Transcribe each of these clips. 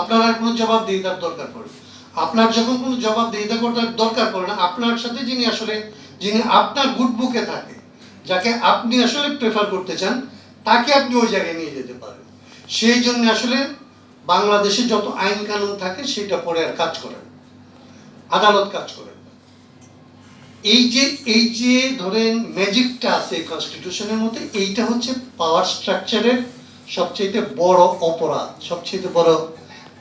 আপনার আর কোনো জবাবদিহিতার দরকার পড়ে আপনার যখন কোনো জবাবদিহিতা করার দরকার পড়ে না, আপনার সাথে যিনি আসলে, যিনি আপনার থাকে, যাকে আপনি আসলে প্রেফার করতে চান, তাকে আপনি ওই জায়গায় নিয়ে যেতে পারেন সেই জন্য আসলে বাংলাদেশে যত আইন কানুন থাকে, সেটা পরে আর কাজ করে না। আদালত কাজ করে না। এই যে এই যে ধরেন ম্যাজিকটা আছে কনস্টিটিউশনের মধ্যে, এইটা হচ্ছে পাওয়ার স্ট্রাকচারের সবচেয়ে বড় অপরাধ সবচেয়ে বড়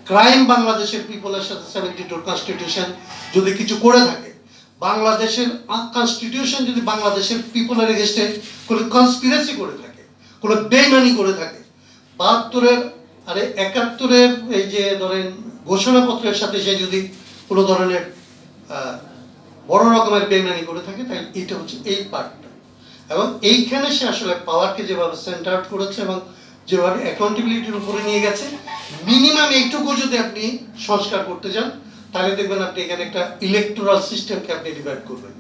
ক্রাইম বাংলাদেশের পিপলের সাথে সেভেন্টি টু কনস্টিটিউশন যদি কিছু করে থাকে, বাংলাদেশের কনস্টিটিউশন যদি বাংলাদেশের পিপলের এগেস্টে কোনো কনস্পিরেসি করে থাকে, কোনো বেমানি করে থাকে, বাহাত্তরের, আরে একাত্তরের এই যে ধরেন ঘোষণাপত্রের সাথে সে যদি কোনো ধরনের বড় রকমের বেমানি করে থাকে তাই এটা হচ্ছে এই পার্টটা এবং এইখানে সে আসলে পাওয়ারকে যেভাবে সেন্টার করেছে এবং যেভাবে অ্যাকাউন্টেবিলিটির উপরে নিয়ে গেছে মিনিমাম এইটুকু যদি আপনি সংস্কার করতে চান, তাহলে দেখবেন আপনি এখানে একটা ইলেকট্রাল সিস্টেমকে আপনি ডিভাইড করবেন।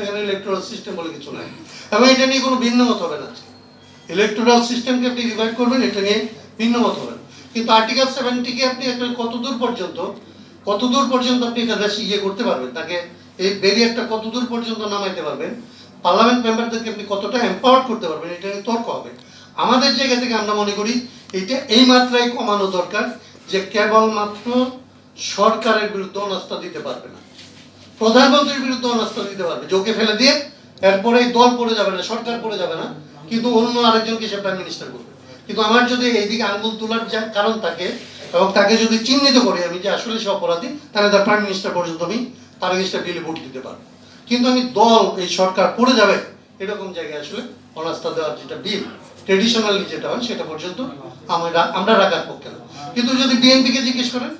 এখানে ইলেকট্রাল সিস্টেম বলে কিছু নাই। এবং এটা নিয়ে কোনো ভিন্ন মত হবে না। ইলেকট্রাল সিস্টেমকে আপনি ডিভাইড করবেন, এটা নিয়ে ভিন্ন মত হবেন কিন্তু আর্টিকেল সেভেন্টিকে আপনি একটা কতদূর পর্যন্ত কতদূর পর্যন্ত আপনি এটা দেশে ইয়ে করতে পারবেন, তাকে এই ব্যারিয়ারটা কতদূর পর্যন্ত নামাইতে পারবেন পার্লামেন্ট মেম্বারদেরকে আপনি কতটা এম্পাওয়ার করতে পারবেন, এটা নিয়ে তর্ক হবে। আমাদের জায়গা থেকে আমরা মনে করি এটা এই মাত্রায় কমানো দরকার যে কেবলমাত্র সরকারের বিরুদ্ধে অনাস্থা দিতে পারবে না। প্রধানমন্ত্রীর বিরুদ্ধে অনাস্থা দিতে পারবে। যোগে ফেলে দিয়ে এরপরে দল পড়ে যাবে না, সরকার পড়ে যাবে না, কিন্তু অন্য আরেকজনকে সে প্রাইম মিনিস্টার করবে। কিন্তু আমার যদি এইদিকে আঙ্গুল তোলার যা কারণ থাকে এবং তাকে যদি চিহ্নিত করি আমি যে আসলে সে অপরাধী, তাহলে তার প্রাইম মিনিস্টার পর্যন্ত আমি তার এগেস্টে বিলে ভোট দিতে পারব। কিন্তু আমি দল, এই সরকার পড়ে যাবে, এরকম জায়গায় আসলে অনাস্থা দেওয়ার যেটা বিল ট্রেডিশনালি যেটা হয় সেটা পর্যন্ত আমরা আমরা রাখার পক্ষে না কিন্তু যদি বিএনপিকে জিজ্ঞেস করেন,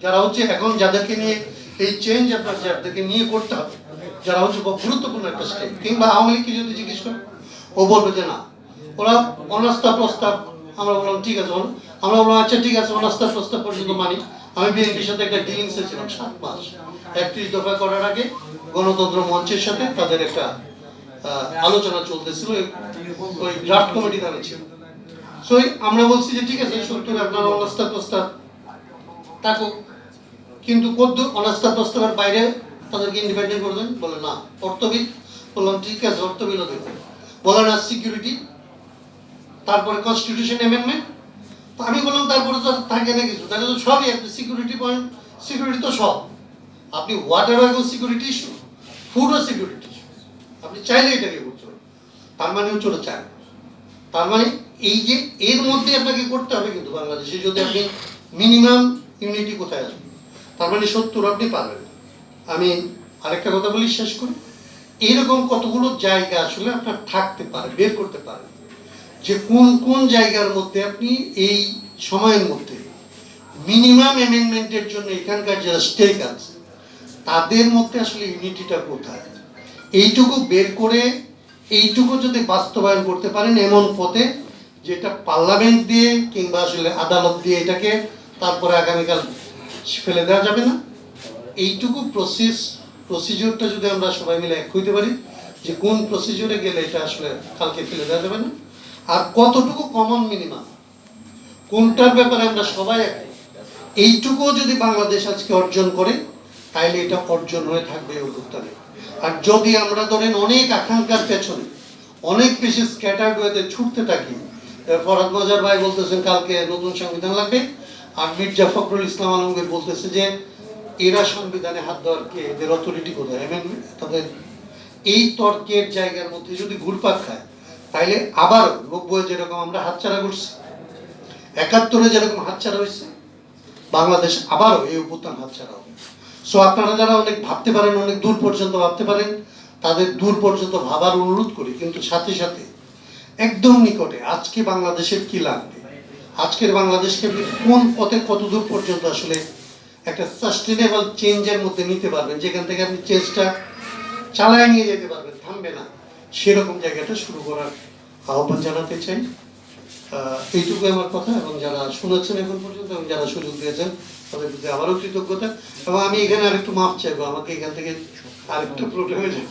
যারা হচ্ছে এখন যাদেরকে নিয়ে এই চেঞ্জ আপনার যাদেরকে নিয়ে করতে হবে, যারা হচ্ছে গুরুত্বপূর্ণ একটা স্টেপ কিংবা আওয়ামী লীগকে যদি জিজ্ঞেস করেন, ও বলবে যে না। ওরা অনাস্থা প্রস্তাব, আমরা বললাম, ঠিক আছে আমরা বললাম আচ্ছা ঠিক আছে, অনাস্থা প্রস্তাব পর্যন্ত মানি। আমি বিএনপির সাথে একটা ডিলিংসে ছিলাম সাত মাস। একত্রিশ দফা করার আগে গণতন্ত্র মঞ্চের সাথে তাদের একটা আলোচনা চলতেছিল, ওই- ড্রাফট কমিটি তারা ছিল। সো আমরা বলছি যে ঠিক আছে সত্তর আপনার অনাস্থা প্রস্তাব থাকুক। কিন্তু কদ্দূর অনাস্থা প্রস্তাবের বাইরে তাদেরকে ইন্ডিপেন্ডেন্ট করে দেন? বলে না অর্থবিদ বললাম, ঠিক আছে, অর্থবিলও দেবে বলে না সিকিউরিটি তারপরে কনস্টিটিউশন অ্যামেন্ডমেন্ট আমি বললাম, তারপরে তো থাকে না কিছু। তাহলে তো সবই আপনি সিকিউরিটি পয়েন্ট সিকিউরিটি তো সব। আপনি হোয়াট এভার সিকিউরিটি ইস্যু ফুডও সিকিউরিটি আপনি চাইলে এটাকে করতে পারেন। তার মানে হচ্ছে ওটা চায় তার মানে এই যে এর মধ্যে আপনাকে করতে হবে কিন্তু বাংলাদেশে যদি আপনি মিনিমাম ইউনিটি কোথায় আসবেন তার মানে সত্তর আপনি পারবেন। আমি আরেকটা কথা বলি, শেষ করি। এরকম কতগুলো জায়গা আসলে আপনার থাকতে পারে, বের করতে পারেন যে কোন কোন জায়গার মধ্যে আপনি এই সময়ের মধ্যে মিনিমাম অ্যামেন্ডমেন্টের জন্য এখানকার যারা স্টেক আছে তাদের মধ্যে আসলে ইউনিটিটা কোথায়? এইটুকু বের করে এইটুকু যদি বাস্তবায়ন করতে পারেন এমন পথে যেটা পার্লামেন্ট দিয়ে কিংবা আসলে আদালত দিয়ে এটাকে তারপরে আগামীকাল ফেলে দেওয়া যাবে না। এইটুকু প্রসেস প্রসিজিওরটা যদি আমরা সবাই মিলে এক হইতে পারি যে কোন প্রসিজিওরে গেলে এটা আসলে কালকে ফেলে দেওয়া যাবে না। আর কতটুকু কমন মিনিমাম কোনটার ব্যাপারে আমরা সবাই এক এইটুকুও যদি বাংলাদেশ আজকে অর্জন করে, তাইলে এটা অর্জন হয়ে থাকবে এই অভ্যুত্থানে। আর যদি আমরা ধরেন অনেক আকাঙ্ক্ষার পেছনে অনেক বেশি স্ক্যাটার্ড ওয়েতে ছুটতে থাকি আহ, ফরহাদ মজার ভাই বলতেছেন কালকে নতুন সংবিধান লাগবে আর মির্জা ফখরুল ইসলাম আলমগীর বলতেছে যে এরা সংবিধানে হাত দেওয়ার কে? এদের অথরিটি কোথায়? Amendment? তাদের এই তর্কের জায়গার মধ্যে যদি ঘুরপাক খায় তাইলে আবার নব্বই যেরকম আমরা হাতছাড়া করছি একাত্তরে যেরকম হাতছাড়া হয়েছে বাংলাদেশ আবারও এই অভ্যুত্থান হাতছাড়া হবে। সো আপনারা যারা অনেক ভাবতে পারেন, অনেক দূর পর্যন্ত ভাবতে পারেন, তাদের দূর পর্যন্ত ভাবার অনুরোধ করি। কিন্তু সাথে সাথে, একদম নিকটে, আজকে বাংলাদেশের কি লাগবে? আজকের বাংলাদেশকে কোন পথে কত দূর পর্যন্ত আসলে একটা সাস্টেনেবল চেঞ্জের মধ্যে নিতে পারবেন? যেখান থেকে আপনি চেঞ্জটা চালায় নিয়ে যেতে পারবেন, থামবে না। সেরকম জায়গাটা শুরু করার আহ্বান জানাতে চাই। আহ, এইটুকু আমার কথা এবং যারা শোনাচ্ছেন এখন পর্যন্ত এবং যারা সুযোগ দিয়েছেন তাদের প্রতি আবারও কৃতজ্ঞতা। এবং আমি এখানে আরেকটু মাপ চাইব আমাকে এখান থেকে আরেকটা প্রোগ্রামে